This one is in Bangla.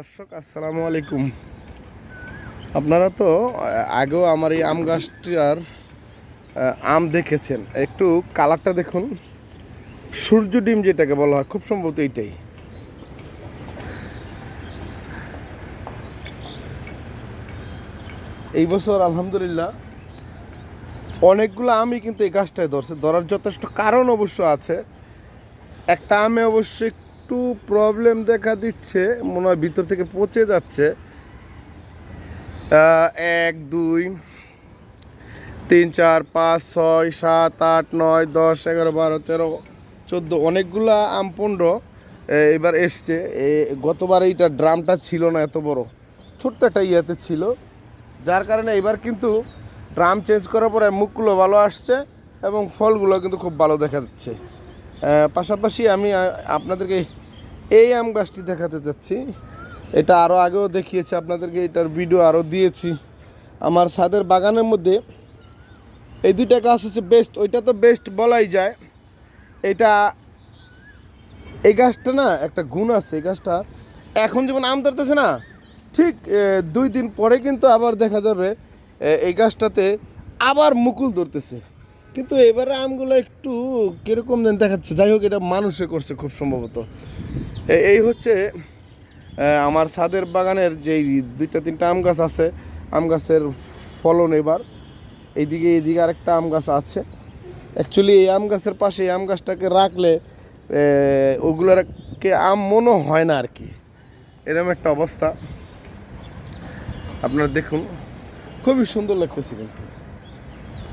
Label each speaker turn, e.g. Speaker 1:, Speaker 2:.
Speaker 1: দর্শক আসসালামু আলাইকুম আপনারা তো আগেও আমার এই আম গাছটার আম দেখেছেন একটু কালারটা দেখুন সূর্য ডিম যেটাকে বলা হয় খুব সম্ভবত এইটাই এই বছর আলহামদুলিল্লাহ অনেকগুলো আমি কিন্তু এই গাছটায় ধরছে ধরার যথেষ্ট কারণ অবশ্য আছে একটা আমে অবশ্যই একটু প্রবলেম দেখা দিচ্ছে মনে হয় ভিতর থেকে পচে যাচ্ছে এক দুই তিন চার পাঁচ ছয় সাত আট নয় দশ এগারো বারো তেরো চোদ্দো অনেকগুলা আমপণ্ড এবার এসছে গতবার এইটা ড্রামটা ছিল না এত বড় ছোট্ট একটা ইয়াতে ছিল যার কারণে এবার কিন্তু ড্রাম চেঞ্জ করার পরে মুখগুলো ভালো আসছে এবং ফলগুলো কিন্তু খুব ভালো দেখা যাচ্ছে পাশাপাশি আমি আপনাদেরকে এই আম গাছটি দেখাতে যাচ্ছি এটা আরও আগেও দেখিয়েছি আপনাদেরকে এটার ভিডিও আরও দিয়েছি আমার ছাদের বাগানের মধ্যে এই দুইটা গাছ হচ্ছে বেস্ট ওইটা তো বেস্ট বলাই যায় এটা এই গাছটা না একটা গুণ আছে এই গাছটা এখন যেমন আম ধরতেছে না ঠিক দুই দিন পরে কিন্তু আবার দেখা যাবে এই গাছটাতে আবার মুকুল ধরতেছে কিন্তু এবারে আমগুলো একটু কিরকম যেন দেখাচ্ছে যাই হোক এটা মানুষে করছে খুব সম্ভবত এই হচ্ছে আমার ছাদের বাগানের যেই দুইটা তিনটা আম গাছ আছে আম গাছের ফলন এবার এইদিকে এইদিকে আরেকটা আম গাছ আছে অ্যাকচুয়ালি এই আম গাছের পাশে এই আম গাছটাকে রাখলে ওগুলোকে আম মনে হয় না আর কি এরকম একটা অবস্থা আপনারা দেখুন খুবই সুন্দর লাগতেছে কিন্তু